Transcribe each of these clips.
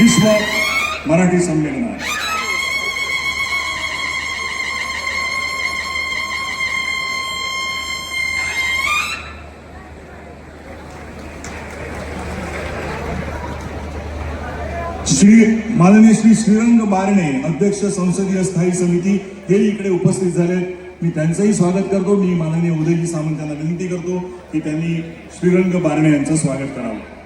विश्व मराठी संमेलनात श्री माननीय श्री श्रीरंग बारणे अध्यक्ष संसदीय स्थायी समिती हे इकडे उपस्थित झाले. मी त्यांचंही स्वागत करतो. मी माननीय उदयजी सामंत यांना विनंती करतो की त्यांनी श्रीरंग बारणे यांचं स्वागत करावं.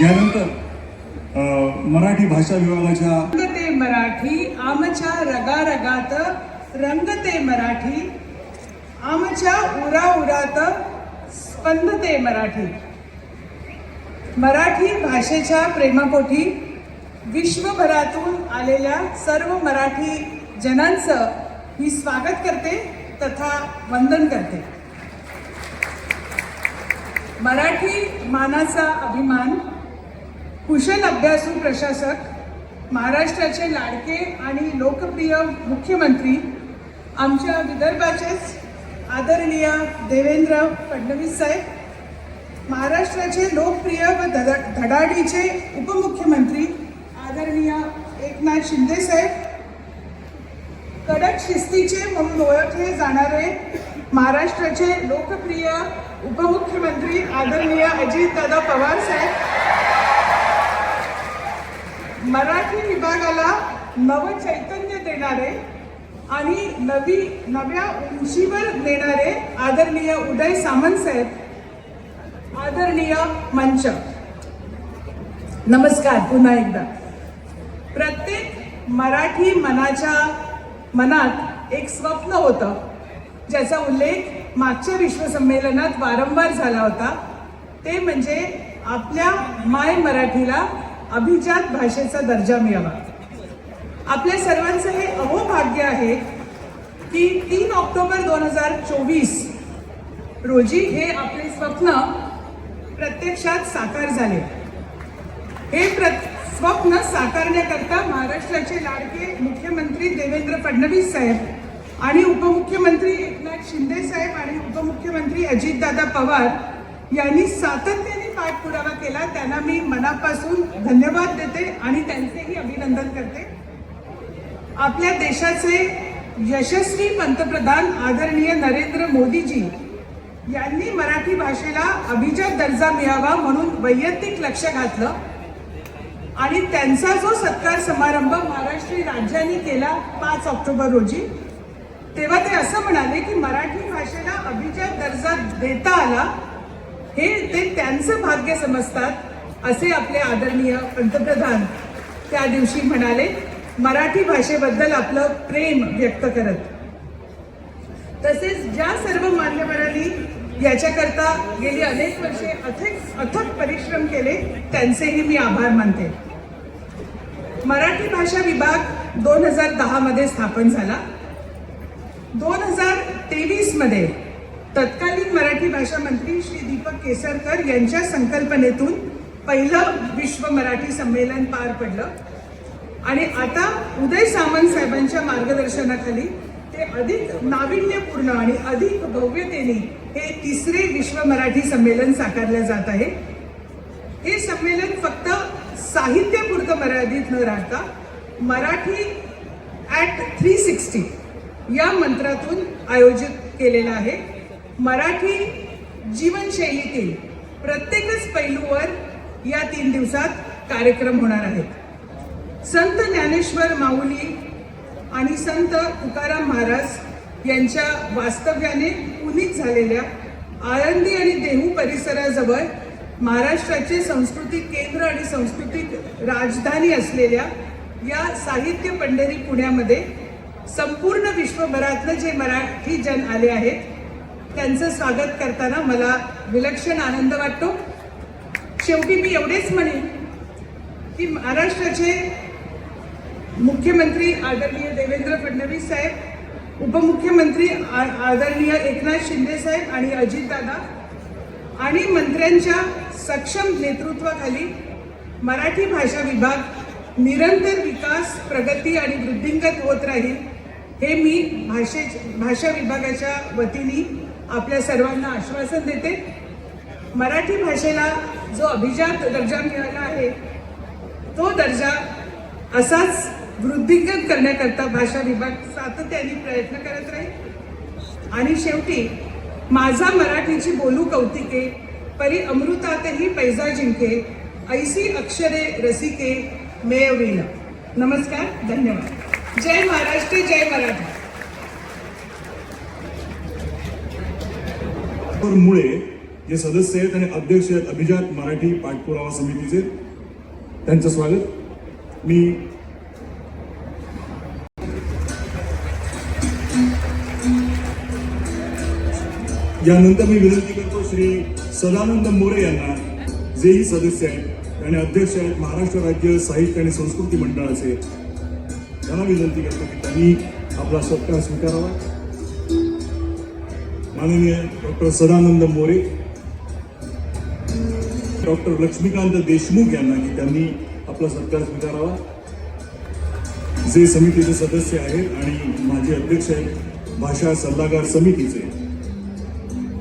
यानंतर मराठी भाषा विभागाच्या रंगते मराठी आमच्या रगारगात रंगते मराठी आमच्या उरा उरात स्पंदते मराठी. मराठी भाषेच्या प्रेमापोटी विश्वभरातून आलेल्या सर्व मराठी जनांचं मी स्वागत करते तथा वंदन करते. मराठी मानाचा अभिमान कुशल अभ्यासू प्रशासक महाराष्ट्राचे लाडके आणि लोकप्रिय मुख्यमंत्री आमच्या विदर्भाचेच आदरणीय देवेंद्र फडणवीस साहेब महाराष्ट्राचे लोकप्रिय व धड धडाडीचे उपमुख्यमंत्री आदरणीय एकनाथ शिंदे साहेब. कडक शिस्तीचे म्हणून ओळखले जाणारे महाराष्ट्राचे लोकप्रिय उपमुख्यमंत्री आदरणीय अजितदादा पवार साहेब. मराठी विभागाला नवचैतन्य देणारे आणि नवी नव्या उंचीवर नेणारे आदरणीय उदय सामंत साहेब. आदरणीय मंच. नमस्कार पुन्हा एकदा. प्रत्येक मराठी मनाच्या मनात एक स्वप्न होतं ज्याचा उल्लेख मागच्या विश्वसंमेलनात वारंवार झाला होता. ते म्हणजे आपल्या माय मराठीला अभिजात भाषेचा दर्जा मिळावा. आपल्या सर्वांचं हे अहोभाग्य आहे की तीन ऑक्टोबर दोन हजार चोवीस रोजी हे आपले स्वप्न प्रत्यक्षात साकार झाले. हे प्र स्वप्न साकारण्याकरता महाराष्ट्राचे लाडके मुख्यमंत्री देवेंद्र फडणवीस साहेब आणि उपमुख्यमंत्री एकनाथ शिंदे साहेब आणि उपमुख्यमंत्री अजितदादा पवार यांनी सातत्याने पाठपुरावा केला. त्यांना मी मनापासून धन्यवाद देते आणि त्यांचेही अभिनंदन करते. आपल्या देशाचे यशस्वी पंतप्रधान आदरणीय नरेंद्र मोदीजी यांनी मराठी भाषेला अभिजात दर्जा मिळावा म्हणून वैयक्तिक लक्ष घातलं. आणि त्यांचा जो सत्कार समारंभ महाराष्ट्र राज्याने केला पाच ऑक्टोबर रोजी तेव्हा ते असं म्हणाले की मराठी भाषेला अभिजात दर्जा देता आला हे ते त्यांचं भाग्य समजतात असे आपले आदरणीय पंतप्रधान त्या दिवशी म्हणाले. मराठी भाषेबद्दल आपलं प्रेम व्यक्त करत. तसेच ज्या सर्व मान्यवरांनी याच्याकरता गेली अनेक वर्षे अथक अथक परिश्रम केले त्यांचेही मी आभार मानते. मराठी भाषा विभाग दोन हजार दहामध्ये स्थापन झाला. दोन हजार तेवीसमध्ये तत्कालीन मराठी भाषा मंत्री श्री दीपक केसरकर यांच्या संकल्पनेतून पहिलं विश्व मराठी संमेलन पार पडलं. आणि आता उदय सामंत साहेबांच्या मार्गदर्शनाखाली ते अधिक नाविन्यपूर्ण आणि अधिक भव्यतेने हे तिसरे विश्व मराठी संमेलन साकारले जात आहे. हे संमेलन फक्त साहित्यापुरतं मर्यादित न राहता मराठी ॲट थ्री सिक्स्टी या मंत्रातून आयोजित केलेलं आहे. मराठी जीवनशैलीतील प्रत्येकच पैलूवर या तीन दिवसात कार्यक्रम होणार आहेत. संत ज्ञानेश्वर माऊली आणि संत तुकाराम महाराज यांच्या वास्तव्याने पुनीत झालेल्या आळंदी आणि देहू परिसराजवळ महाराष्ट्राचे सांस्कृतिक केंद्र आणि सांस्कृतिक राजधानी असलेल्या या साहित्य पंढरी पुण्यामध्ये संपूर्ण विश्वभरातनं जे मराठी जन आले आहेत त्यांचं स्वागत करताना मला विलक्षण आनंद वाटतो. शेवटी मी एवढेच म्हणेन की महाराष्ट्राचे मुख्यमंत्री आदरणीय देवेंद्र फडणवीस साहेब उपमुख्यमंत्री आ- आदरणीय एकनाथ शिंदे साहेब आणि अजितदादा आणि मंत्र्यांच्या सक्षम नेतृत्वाखाली मराठी भाषा विभाग निरंतर विकास प्रगती आणि वृद्धिंगत होत राहील हे मी भाषे भाषा विभागाच्या वतीने आपल्या सर्वांना आश्वासन देते. मराठी भाषेला जो अभिजात दर्जा मिळाला आहे तो दर्जा असाच वृद्धिंगत करण्याकरता भाषा विभाग सातत्याने प्रयत्न करत राहील. आणि शेवटी माझा मराठीची बोलू कौतिके परी अमृतातही पैजा जिंके ऐसी अक्षरे रसिके मेयविन नमस्कार धन्यवाद. जय महाराष्ट्र जय मराठी. मुळे जे सदस्य आहेत आणि अध्यक्ष आहेत अभिजात मराठी पाठपुरावा समितीचे त्यांचं स्वागत. मी यानंतर मी विनंती करतो श्री सदानंद मोरे यांना जेही सदस्य आहेत आणि अध्यक्ष आहेत महाराष्ट्र राज्य साहित्य आणि संस्कृती मंडळाचे. त्यांना विनंती करतो की त्यांनी आपला सत्कार स्वीकारावा. माननीय डॉक्टर सदानंद मोरे डॉक्टर लक्ष्मीकांत देशमुख यांना की त्यांनी आपला सत्कार स्वीकारावा. जे समितीचे सदस्य आहेत आणि माझे अध्यक्ष आहेत भाषा सल्लागार समितीचे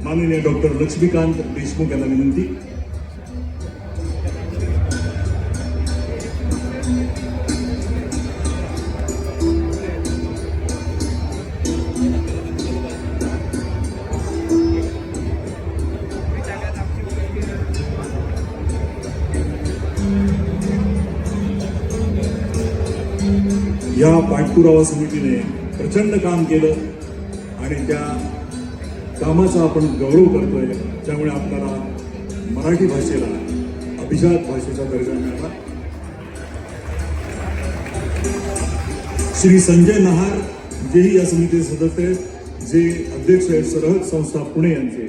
माननीय डॉक्टर लक्ष्मीकांत देशमुख यांना विनंती. या पाठपुरावा समितीने प्रचंड काम केलं आणि त्या कामाचा आपण गौरव करतोय त्यामुळे आपल्याला मराठी भाषेला अभिजात भाषेचा दर्जा मिळाला. श्री संजय नहार जेही या समितीचे सदस्य आहेत जे अध्यक्ष आहेत सरहद संस्था पुणे यांचे.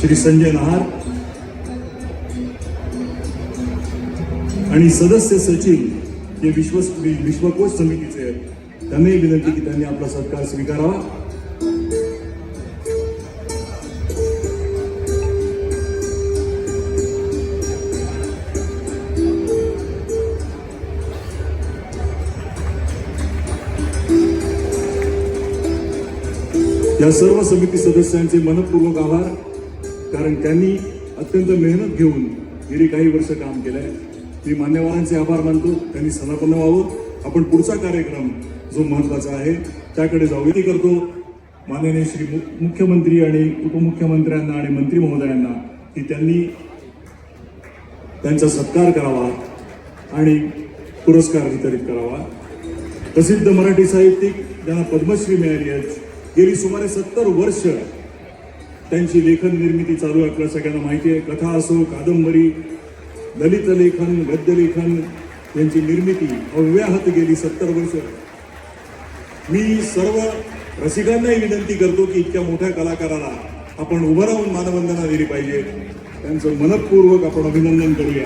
श्री संजय नहार. आणि सदस्य सचिव जे विश्व विश्वकोश समितीचे आहेत त्यांनाही विनंती की त्यांनी आपला सत्कार स्वीकारावा. या सर्व समिती सदस्यांचे मनपूर्वक आभार कारण त्यांनी अत्यंत मेहनत घेऊन गेली काही वर्ष काम केलंय. मी मान्यवरांचे आभार मानतो त्यांनी समापन्न व्हावं. आपण पुढचा कार्यक्रम जो महत्त्वाचा आहे त्याकडे जाऊ विनंती करतो माननीय श्री मुख्यमंत्री आणि उपमुख्यमंत्र्यांना आणि मंत्री महोदयांना की त्यांनी त्यांचा सत्कार करावा आणि पुरस्कार वितरित करावा. प्रसिद्ध मराठी साहित्यिक ज्यांना पद्मश्री मिळाली आहे गेली सुमारे सत्तर वर्ष त्यांची लेखन निर्मिती चालू आहे. आपल्या सगळ्यांना माहिती आहे कथा असो कादंबरी दलित लेखन गद्यलेखन यांची निर्मिती अव्याहत गेली सत्तर वर्ष. मी सर्व रसिकांनाही विनंती करतो की इतक्या मोठ्या कलाकाराला आपण उभं राहून मानवंदना दिली पाहिजे. त्यांचं मनपूर्वक आपण अभिनंदन करूया.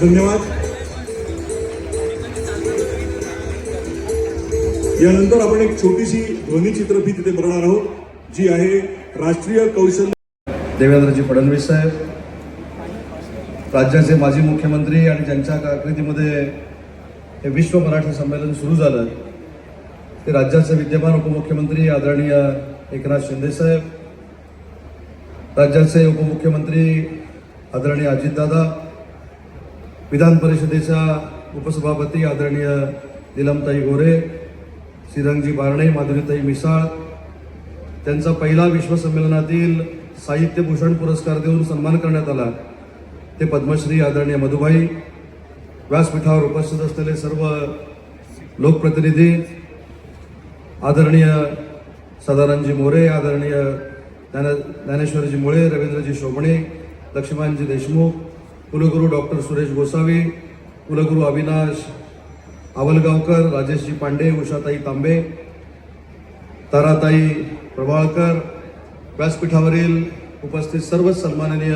धन्यवाद. यानंतर आपण एक छोटीशी ध्वनी तिथे बघणार आहोत जी आहे राष्ट्रीय कौशल्य देवेंद्रजी फडणवीस साहेब राज्याचे माजी मुख्यमंत्री आणि ज्यांच्या कारकिर्दीमध्ये हे विश्व मराठी संमेलन सुरू झालं ते राज्याचे विद्यमान उपमुख्यमंत्री आदरणीय एकनाथ शिंदे साहेब राज्याचे उपमुख्यमंत्री आदरणीय अजितदादा विधान परिषदेच्या उपसभापती आदरणीय निलमताई गोरे श्रीरंगजी बारणे माधुरीताई मिसाळ त्यांचा पहिला विश्वसंमेलनातील साहित्यभूषण साहित्य भूषण पुरस्कार देऊन सन्मान करण्यात आला. ते पद्मश्री आदरणीय मधुभाई व्यासपीठावर उपस्थित असलेले सर्व लोकप्रतिनिधी आदरणीय सदानंदजी मोरे आदरणीय ज्ञान ज्ञानेश्वरजी मुळे रवींद्रजी शोभणे लक्ष्मणजी देशमुख कुलगुरू डॉक्टर सुरेश गोसावी कुलगुरू अविनाश आवलगावकर राजेशजी पांडे उषाताई तांबे ताराताई प्रभाळकर व्यासपीठावरील उपस्थित सर्व सन्माननीय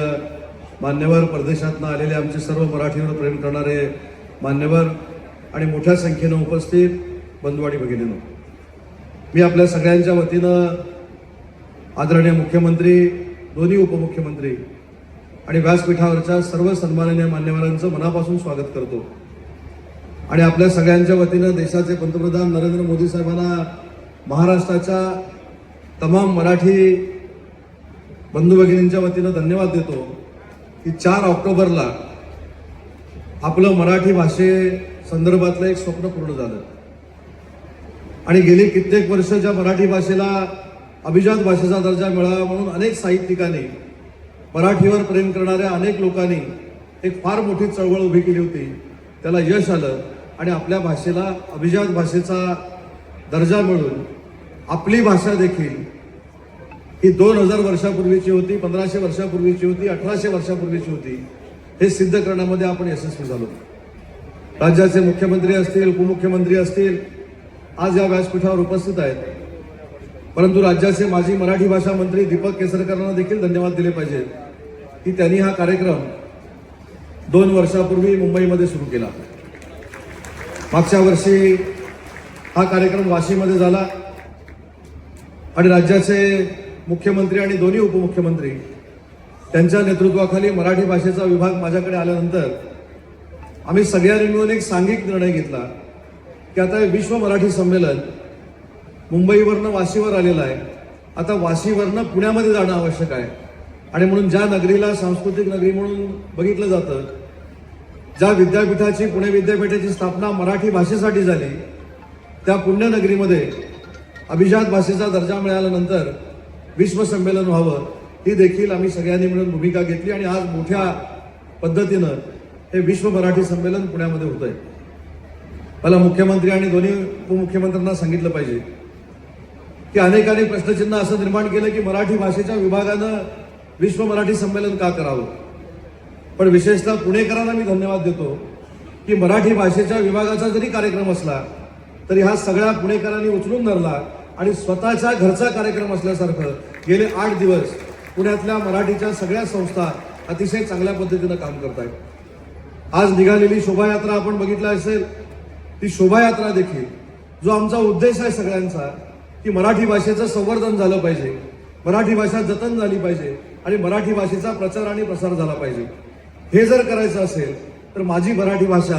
मान्यवर परदेशातनं आलेले आमचे सर्व मराठीवर प्रेम करणारे मान्यवर आणि मोठ्या संख्येनं उपस्थित बंधुवाडी भगिनीनं. मी आपल्या सगळ्यांच्या वतीनं आदरणीय मुख्यमंत्री दोन्ही उपमुख्यमंत्री आणि व्यासपीठावरच्या सर्व सन्माननीय मान्यवरांचं मनापासून स्वागत करतो. आणि आपल्या सगळ्यांच्या वतीनं देशाचे पंतप्रधान नरेंद्र मोदी साहेबांना महाराष्ट्राच्या तमाम मराठी बंधू भगिनींच्या वतीनं धन्यवाद देतो की चार ऑक्टोबरला आपलं मराठी भाषे संदर्भातलं एक स्वप्न पूर्ण झालं. आणि गेली कित्येक वर्ष ज्या मराठी भाषेला अभिजात भाषेचा दर्जा मिळावा म्हणून अनेक साहित्यिकांनी मराठीवर प्रेम करणाऱ्या अनेक लोकांनी एक फार मोठी चळवळ उभी केली होती. त्याला यश आलं. आणि आपल्या भाषेला अभिजात भाषेचा दर्जा मिळून आपली भाषा देखील ही दोन हजार वर्षापूर्वीची होती पंधराशे वर्षापूर्वीची होती अठराशे वर्षापूर्वीची होती हे सिद्ध करण्यामध्ये आपण यशस्वी झालो. राज्याचे मुख्यमंत्री असतील उपमुख्यमंत्री असतील आज या व्यासपीठावर उपस्थित आहेत. परंतु राज्याचे माजी मराठी भाषा मंत्री दीपक केसरकरांना देखील धन्यवाद दिले पाहिजेत की त्यांनी हा कार्यक्रम दोन वर्षापूर्वी मुंबईमध्ये सुरू केला. मागच्या वर्षी हा कार्यक्रम वाशीमध्ये झाला आणि राज्याचे मुख्यमंत्री आणि दोन्ही उपमुख्यमंत्री त्यांच्या नेतृत्वाखाली मराठी भाषेचा विभाग माझ्याकडे आल्यानंतर आम्ही सगळ्यांनी मिळून एक सांघिक निर्णय घेतला की आता विश्व मराठी संमेलन मुंबईवरनं वाशीवर आलेलं आहे. आता वाशीवरनं पुण्यामध्ये जाणं आवश्यक आहे. आणि म्हणून ज्या नगरीला सांस्कृतिक नगरी म्हणून बघितलं जातं ज्या विद्यापीठाची पुणे विद्यापीठाची स्थापना मराठी भाषेसाठी झाली त्या पुण्यनगरीमध्ये अभिजात भाषेचा दर्जा मिळाल्यानंतर विश्वसंमेलन व्हावं ही देखील आम्ही सगळ्यांनी मिळून भूमिका घेतली आणि आज मोठ्या पद्धतीनं हे विश्व मराठी संमेलन पुण्यामध्ये होत आहे मला मुख्यमंत्री आणि दोन्ही उपमुख्यमंत्र्यांना सांगितलं पाहिजे की अनेकांनी प्रश्नचिन्ह असं निर्माण केलं की मराठी भाषेच्या विभागानं विश्व मराठी संमेलन का करावं? पण विशेषतः पुणेकरांना मी धन्यवाद देतो की मराठी भाषेच्या विभागाचा जरी कार्यक्रम असला तरी हा सगळ्या पुणेकरांनी उचलून धरला आणि स्वतःच्या घरचा कार्यक्रम असल्यासारखं गेले आठ दिवस पुण्यातल्या मराठीच्या सगळ्या संस्था अतिशय चांगल्या पद्धतीनं काम करत आहेत आज निघालेली शोभायात्रा आपण बघितला असेल ती शोभायात्रा देखील जो आमचा उद्देश आहे सगळ्यांचा की मराठी भाषेचं संवर्धन झालं पाहिजे मराठी भाषा जतन झाली पाहिजे आणि मराठी भाषेचा प्रचार आणि प्रसार झाला पाहिजे. हे जर करायचं असेल तर माझी मराठी भाषा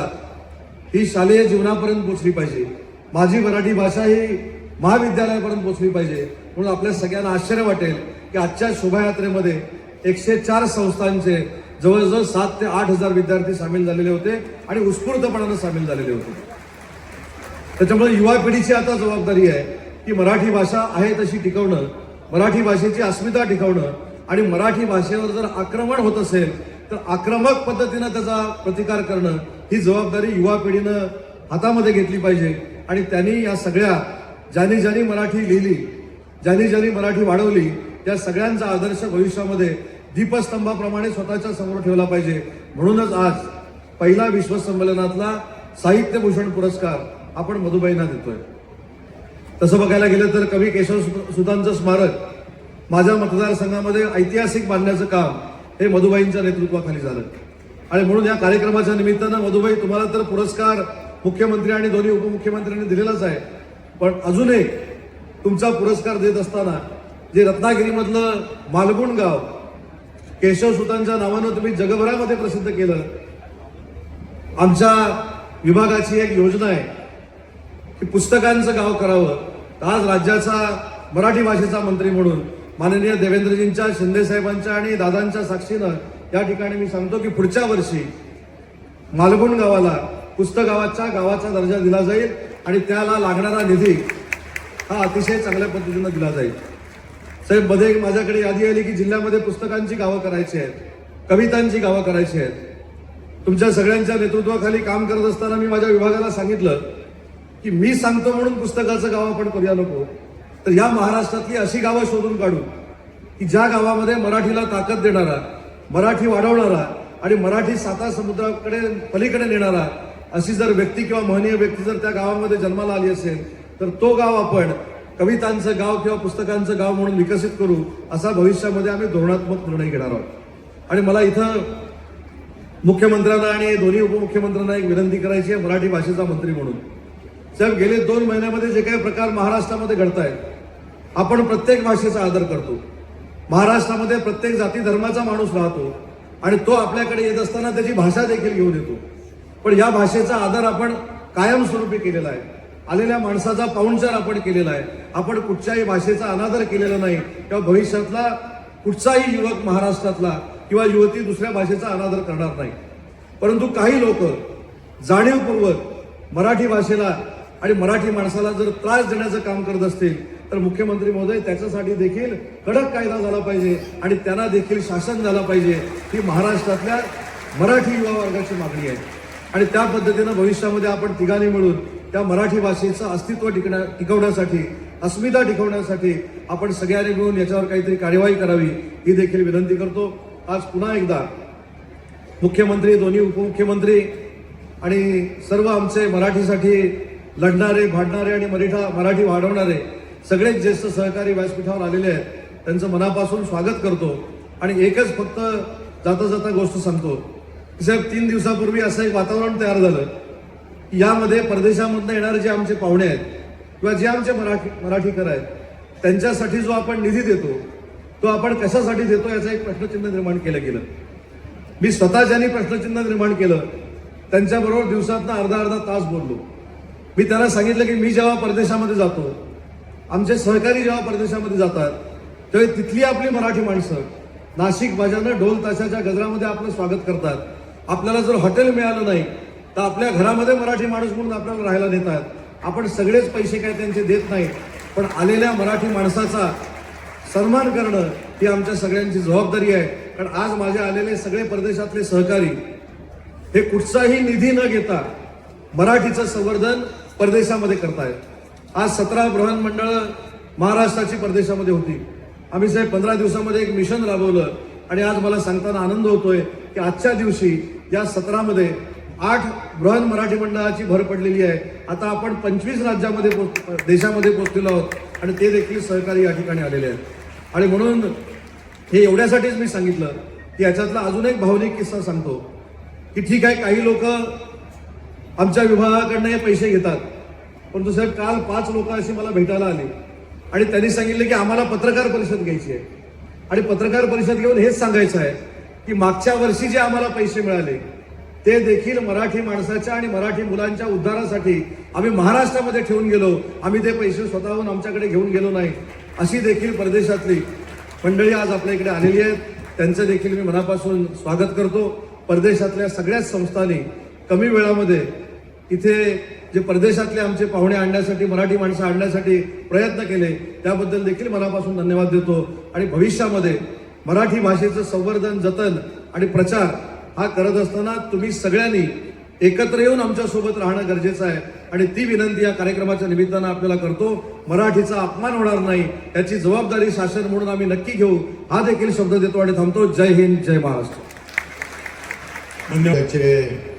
ही शालेय जीवनापर्यंत पोचली पाहिजे. माझी मराठी भाषा ही महाविद्यालयापर्यंत पोचली पाहिजे. म्हणून आपल्या सगळ्यांना आश्चर्य वाटेल की आजच्या शोभायात्रेमध्ये एकशे चार संस्थांचे जवळजवळ सात ते आठ हजार विद्यार्थी सामील झालेले होते आणि उत्स्फूर्तपणानं सामील झालेले होते. त्याच्यामुळे युवा पिढीची आता जबाबदारी आहे की मराठी भाषा आहे तशी टिकवणं मराठी भाषेची अस्मिता टिकवणं आणि मराठी भाषेवर जर आक्रमण होत असेल तर आक्रमक पद्धतीनं त्याचा प्रतिकार करणं ही जबाबदारी युवा पिढीनं हातामध्ये घेतली पाहिजे. आणि त्यांनी या सगळ्या ज्यांनी ज्यांनी मराठी लिहिली ज्यांनी ज्यांनी मराठी वाढवली त्या सगळ्यांचा आदर्श भविष्यामध्ये दीपस्तंभाप्रमाणे स्वतःच्या समोर ठेवला पाहिजे. म्हणूनच आज पहिला विश्वसंमेलनातला साहित्यभूषण पुरस्कार आपण मधुबाईंना देतोय. तसं बघायला गेलं तर कवी केशव सु- सुतांचं स्मारक माझ्या मतदारसंघामध्ये ऐतिहासिक बांधण्याचं काम हे मधुबाईंच्या नेतृत्वाखाली झालं. आणि म्हणून या कार्यक्रमाच्या निमित्तानं मधुबाई तुम्हाला तर पुरस्कार मुख्यमंत्री आणि दोन्ही उपमुख्यमंत्र्यांनी दिलेलाच आहे. पण अजून एक तुमचा पुरस्कार देत असताना जे रत्नागिरीमधलं मालगुण गाव केशव सुतांच्या नावानं तुम्ही जगभरामध्ये प्रसिद्ध केलं. आमच्या विभागाची एक योजना आहे की पुस्तकांचं गाव करावं. आज राज्याचा मराठी भाषेचा मंत्री म्हणून माननीय देवेंद्रजींच्या शिंदेसाहेबांच्या आणि दादांच्या साक्षीनं या ठिकाणी मी सांगतो की पुढच्या वर्षी मालगुण गावाला पुस्तगावाच्या गावाचा दर्जा दिला जाईल आणि त्याला लागणारा निधी हा अतिशय चांगल्या पद्धतीनं दिला जाईल. साहेबमध्ये माझ्याकडे यादी आली की जिल्ह्यामध्ये पुस्तकांची गावं करायची आहेत कवितांची गावं करायची आहेत. तुमच्या सगळ्यांच्या नेतृत्वाखाली काम करत असताना मी माझ्या विभागाला सांगितलं की मी सांगतो म्हणून पुस्तकाचं गाव आपण करूया नको. तर या महाराष्ट्रातली अशी गावं शोधून काढू की ज्या गावामध्ये मराठीला ताकद देणारा मराठी वाढवणारा आणि मराठी साता समुद्राकडे पलीकडे नेणारा अशी जर व्यक्ती किंवा महनीय व्यक्ती जर त्या गावामध्ये जन्माला आली असेल तर तो गाव आपण कवितांचं गाव किंवा पुस्तकांचं गाव म्हणून विकसित करू असा भविष्यामध्ये आम्ही धोरणात्मक निर्णय घेणार आहोत. आणि मला इथं मुख्यमंत्र्यांना आणि दोन्ही उपमुख्यमंत्र्यांना एक विनंती करायची आहे मराठी भाषेचा मंत्री म्हणून. साहेब गेले दोन महिन्यामध्ये जे काही प्रकार महाराष्ट्रामध्ये घडत आहेत आपण प्रत्येक भाषेचा आदर करतो. महाराष्ट्रामध्ये प्रत्येक जाती धर्माचा माणूस राहतो आणि तो आपल्याकडे येत असताना त्याची भाषा देखील घेऊन येतो. पण या भाषेचा आदर आपण कायमस्वरूपी केलेला आहे. आलेल्या माणसाचा पाहुणचार आपण केलेला आहे. आपण कुठच्याही भाषेचा अनादर केलेला नाही. किंवा भविष्यातला कुठचाही युवक महाराष्ट्रातला किंवा युवती दुसऱ्या भाषेचा अनादर करणार नाही. परंतु काही लोक जाणीवपूर्वक मराठी भाषेला आणि मराठी माणसाला जर त्रास देण्याचं काम करत असतील तर मुख्यमंत्री महोदय त्याच्यासाठी देखील कडक कायदा झाला पाहिजे आणि त्यांना देखील शासन झालं पाहिजे ही महाराष्ट्रातल्या मराठी युवा वर्गाची मागणी आहे. आणि त्या पद्धतीनं भविष्यामध्ये आपण तिघांनी मिळून त्या मराठी भाषेचं अस्तित्व टिकण्या टिकवण्यासाठी अस्मिता टिकवण्यासाठी आपण सगळ्यांनी मिळून याच्यावर काहीतरी कार्यवाही करावी ही देखील विनंती करतो. आज पुन्हा एकदा मुख्यमंत्री दोन्ही उपमुख्यमंत्री आणि सर्व आमचे मराठीसाठी लढणारे भांडणारे आणि मराठा मराठी वाढवणारे सगळेच ज्येष्ठ सहकारी व्यासपीठावर आलेले आहेत. त्यांचं मनापासून स्वागत करतो आणि एकच फक्त जाता जाता गोष्ट सांगतो. की साहेब तीन दिवसापूर्वी असं एक वातावरण तयार झालं. की यामध्ये परदेशामधनं येणारे जे आमचे पाहुणे आहेत किंवा जे आमचे मराठी मराठीकर आहेत त्यांच्यासाठी जो आपण निधी देतो तो आपण कशासाठी देतो याचं एक प्रश्नचिन्ह निर्माण केलं गेलं. मी स्वतः ज्यांनी प्रश्नचिन्ह निर्माण केलं त्यांच्याबरोबर दिवसातनं अर्धा अर्धा तास बोललो. मी त्यांना सांगितलं की मी जेव्हा परदेशामध्ये जातो आमचे सहकारी जेव्हा परदेशामध्ये जातात तेव्हा तिथली आपली मराठी माणसं नाशिक बाजारनं ढोल ताशाच्या गजरामध्ये आपलं स्वागत करतात. आपल्याला जर हॉटेल मिळालं नाही तर आपल्या घरामध्ये मराठी माणूस म्हणून आपल्याला राहायला देतात आपण सगळेच पैसे काय त्यांचे देत नाही पण आलेल्या मराठी माणसाचा सन्मान करणं ही आमच्या सगळ्यांची जबाबदारी आहे. कारण आज माझे आलेले सगळे परदेशातले सहकारी हे कुठचाही निधी न घेता मराठीचं संवर्धन परदेशामध्ये करतायत आज सतरा बृहन मंडळ महाराष्ट्राची परदेशामध्ये होती. आम्ही साहेब पंधरा दिवसामध्ये एक मिशन राबवलं. आणि आज मला सांगताना आनंद होतोय की आजच्या दिवशी या सतरामध्ये आठ बृहन मराठी मंडळाची भर पडलेली आहे. आता आपण पंचवीस राज्यामध्ये देशामध्ये पोहोचलेलो आहोत. आणि ते देखील सहकारी या ठिकाणी आलेले आहेत. आणि म्हणून हे एवढ्यासाठीच मी सांगितलं की याच्यातला अजून एक भावनिक किस्सा सांगतो. की ठीक आहे काही लोक आमच्या विभागाकडनं हे पैसे घेतात. परंतु साहेब काल पाच लोक अशी मला भेटायला आली. आणि त्यांनी सांगितलं की आम्हाला पत्रकार परिषद घ्यायची आहे. आणि पत्रकार परिषद घेऊन हेच सांगायचं आहे की मागच्या वर्षी जे आम्हाला पैसे मिळाले ते देखील मराठी माणसाच्या आणि मराठी मुलांच्या उद्धारासाठी आम्ही महाराष्ट्रामध्ये ठेवून गेलो. आम्ही ते पैसे स्वतःहून आमच्याकडे घेऊन गेलो नाही. अशी देखील परदेशातली मंडळी आज आपल्या इकडे आलेली आहेत. त्यांचं देखील मी मनापासून स्वागत करतो. परदेशातल्या सगळ्याच संस्थांनी कमी वेळामध्ये इथे जे परदेशातले आमचे पाहुणे आणण्यासाठी मराठी माणसं आणण्यासाठी प्रयत्न केले त्याबद्दल देखील मनापासून धन्यवाद देतो. आणि भविष्यामध्ये मराठी भाषेचं संवर्धन जतन आणि प्रचार हा करत असताना तुम्ही सगळ्यांनी एकत्र येऊन आमच्यासोबत राहणं गरजेचं आहे. आणि ती विनंती या कार्यक्रमाच्या निमित्तानं आपल्याला करतो. मराठीचा अपमान होणार नाही याची जबाबदारी शासन म्हणून आम्ही नक्की घेऊ. हा देखील शब्द देतो आणि थांबतो. जय हिंद जय महाराष्ट्र. धन्यवाद.